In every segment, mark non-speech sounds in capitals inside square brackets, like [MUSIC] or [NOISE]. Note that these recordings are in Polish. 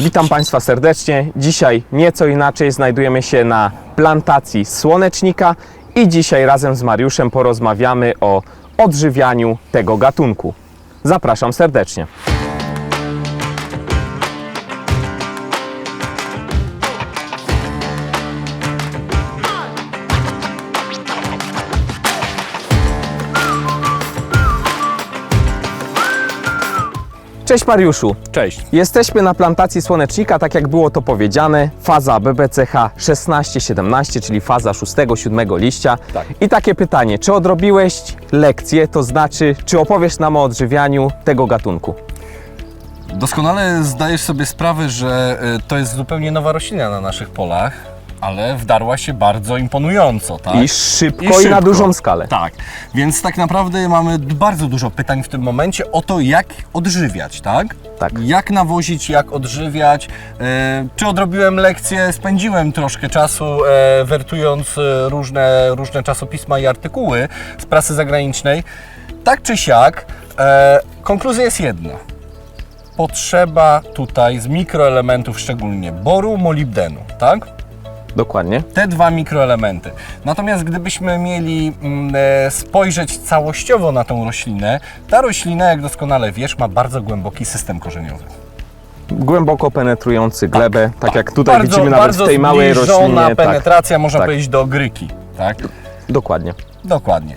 Witam Państwa serdecznie. Dzisiaj nieco inaczej znajdujemy się na plantacji słonecznika i dzisiaj razem z Mariuszem porozmawiamy o odżywianiu tego gatunku. Zapraszam serdecznie. Cześć Mariuszu. Cześć. Jesteśmy na plantacji słonecznika, tak jak było to powiedziane, faza BBCH 16-17, czyli faza 6-7 liścia. Tak. I takie pytanie, czy odrobiłeś lekcję, to znaczy, czy opowiesz nam o odżywianiu tego gatunku? Doskonale zdajesz sobie sprawę, że y, to jest zupełnie nowa roślina na naszych polach, ale wdarła się bardzo imponująco, tak? I szybko i, na dużą skalę. Tak, więc tak naprawdę mamy bardzo dużo pytań w tym momencie o to, jak odżywiać, tak? Tak. Jak nawozić, jak odżywiać. E, czy odrobiłem lekcję, spędziłem troszkę czasu e, wertując e, różne, różne czasopisma i artykuły z prasy zagranicznej. Tak czy siak, konkluzja jest jedna. Potrzeba tutaj z mikroelementów szczególnie boru, molibdenu, tak? Dokładnie. te dwa mikroelementy. Natomiast gdybyśmy mieli mm, e, spojrzeć całościowo na tą roślinę, ta roślina, jak doskonale wiesz, ma bardzo głęboki system korzeniowy. Głęboko penetrujący glebę, tak, jak tutaj bardzo, widzimy nawet bardzo w tej małej roślinie. Tak, penetracja, można tak. powiedzieć, do gryki. Tak? dokładnie. Dokładnie.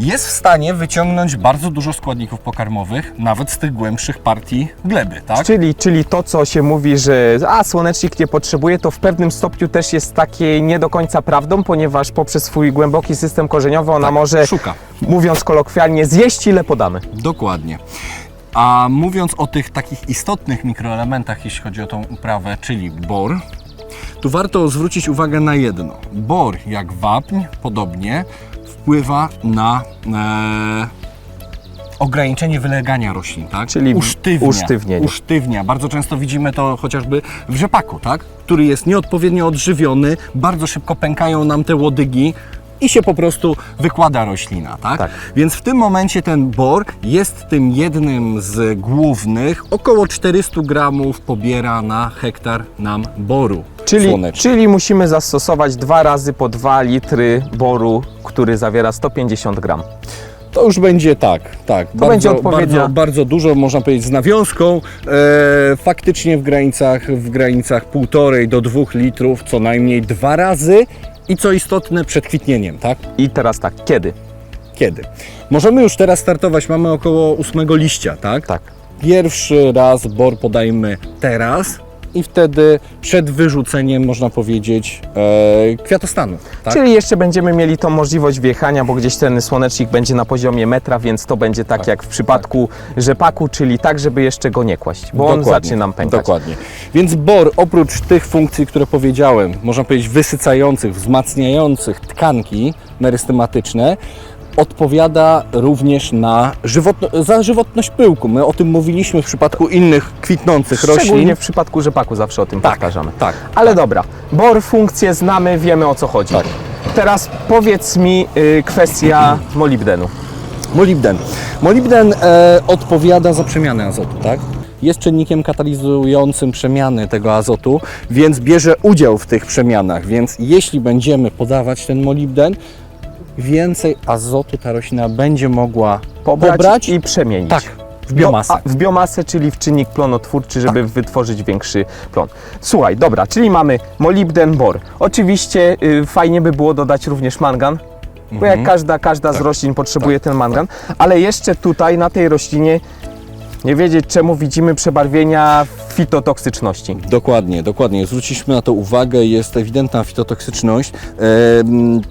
Jest w stanie wyciągnąć bardzo dużo składników pokarmowych, nawet z tych głębszych partii gleby, tak? Czyli, czyli to, co się mówi, że a, słonecznik nie potrzebuje, to w pewnym stopniu też jest takie nie do końca prawdą, ponieważ poprzez swój głęboki system korzeniowy ona Tak, może, szuka. mówiąc kolokwialnie, zjeść ile podamy. Dokładnie. A mówiąc o tych takich istotnych mikroelementach, jeśli chodzi o tą uprawę, czyli bor, tu warto zwrócić uwagę na jedno. Bor, jak wapń, podobnie, wpływa na e, ograniczenie wylegania roślin, tak? Czyli usztywnia. usztywnienie. Usztywnia. Bardzo często widzimy to chociażby w rzepaku, tak? Który jest nieodpowiednio odżywiony, bardzo szybko pękają nam te łodygi i się po prostu wykłada roślina, tak? Tak. Więc w tym momencie ten bor jest tym jednym z głównych, około 400 gramów pobiera na hektar nam boru Czyli, czyli musimy zastosować dwa razy po 2 litry boru, który zawiera 150 gram. To już będzie tak, tak. bardzo, będzie odpowiednia- Bardzo, bardzo dużo, można powiedzieć, z nawiązką. E, faktycznie w granicach, w granicach półtorej do dwóch litrów, co najmniej dwa razy. I co istotne, przed kwitnieniem, tak? I teraz tak, kiedy? Kiedy? Możemy już teraz startować, mamy około ósmego liścia, tak? Tak. Pierwszy raz bor podajmy teraz i wtedy przed wyrzuceniem, można powiedzieć, e, kwiatostanu. Tak? Czyli jeszcze będziemy mieli tą możliwość wjechania, bo gdzieś ten słonecznik będzie na poziomie metra, więc to będzie tak, jak w przypadku rzepaku, czyli tak, żeby jeszcze go nie kłaść, bo on Dokładnie, zacznie nam pękać. Dokładnie. Więc bor oprócz tych funkcji, które powiedziałem, można powiedzieć wysycających, wzmacniających tkanki merystematyczne, odpowiada również na żywotno- za żywotność pyłku. My o tym mówiliśmy w przypadku innych kwitnących roślin. Szczególnie w przypadku rzepaku zawsze o tym Tak, powtarzamy. tak, Ale dobra, bor funkcję znamy, wiemy o co chodzi. Tak. Teraz powiedz mi y, kwestia molibdenu. Molibden. Molibden e, odpowiada za przemianę azotu, tak? Jest czynnikiem katalizującym przemiany tego azotu, więc bierze udział w tych przemianach. Więc jeśli będziemy podawać ten molibden, więcej azotu ta roślina będzie mogła Pobrać, pobrać, i przemienić. tak, w biomasę. No, w biomasę, czyli w czynnik plonotwórczy, żeby wytworzyć większy plon. Słuchaj, dobra, czyli mamy molibden, bor. Oczywiście y, fajnie by było dodać również mangan, bo jak każda, każda z roślin potrzebuje ten mangan, ale jeszcze tutaj na tej roślinie nie wiedzieć czemu widzimy przebarwienia fitotoksyczności. Dokładnie, dokładnie. Zwróciliśmy na to uwagę, jest ewidentna fitotoksyczność.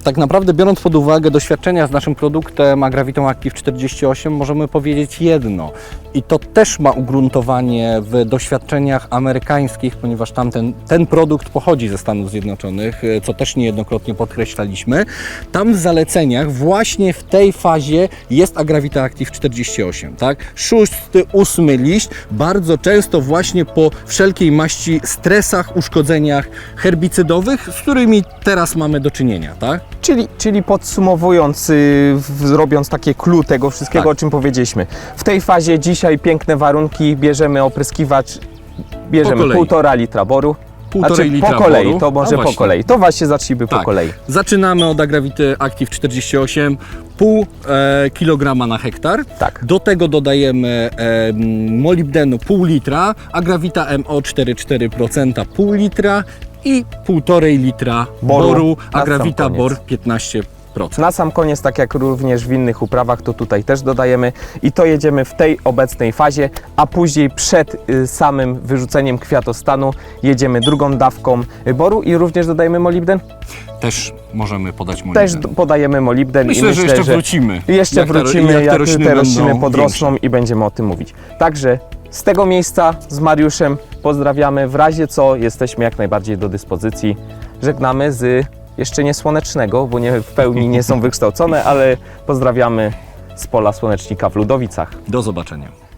Tak naprawdę biorąc pod uwagę doświadczenia z naszym produktem Agravitą Active 48, możemy powiedzieć jedno. I to też ma ugruntowanie w doświadczeniach amerykańskich, ponieważ tamten, ten produkt pochodzi ze Stanów Zjednoczonych, e, co też niejednokrotnie podkreślaliśmy. Tam w zaleceniach właśnie w tej fazie jest Agravita Active 48, tak? Szósty, ósmy liść, bardzo często właśnie po wszelkiej maści stresach, uszkodzeniach herbicydowych, z którymi teraz mamy do czynienia, tak? Czyli, czyli podsumowując, y, robiąc takie clue tego wszystkiego, Tak. o czym powiedzieliśmy. W tej fazie dzisiaj piękne warunki, bierzemy opryskiwacz Bierzemy Po półtora litra boru półtorej znaczy, litra po kolei, to no może po kolei. To właśnie zacznijmy tak. po kolei. Zaczynamy od Agravity Active 48, pół e, kilograma na hektar. Tak. Do tego dodajemy e, molibdenu pół litra, Agravita MO 4,4% pół litra i półtorej litra boru, boru Agravita Bor 15%. 5%. Na sam koniec, tak jak również w innych uprawach, to tutaj też dodajemy i to jedziemy w tej obecnej fazie, a później przed y, samym wyrzuceniem kwiatostanu jedziemy drugą dawką boru i również dodajemy molibden? Też możemy podać mu Też podajemy molibden Myślę, i myślę, że jeszcze wrócimy. Jeszcze Jak wrócimy, jak te rośliny te rośliny będą podrosną i będziemy o tym mówić. Także z tego miejsca z Mariuszem pozdrawiamy. W razie co jesteśmy jak najbardziej do dyspozycji. Żegnamy z jeszcze nie słonecznego, bo nie w pełni nie są [LAUGHS] wykształcone, ale pozdrawiamy z pola słonecznika w Ludowicach. Do zobaczenia.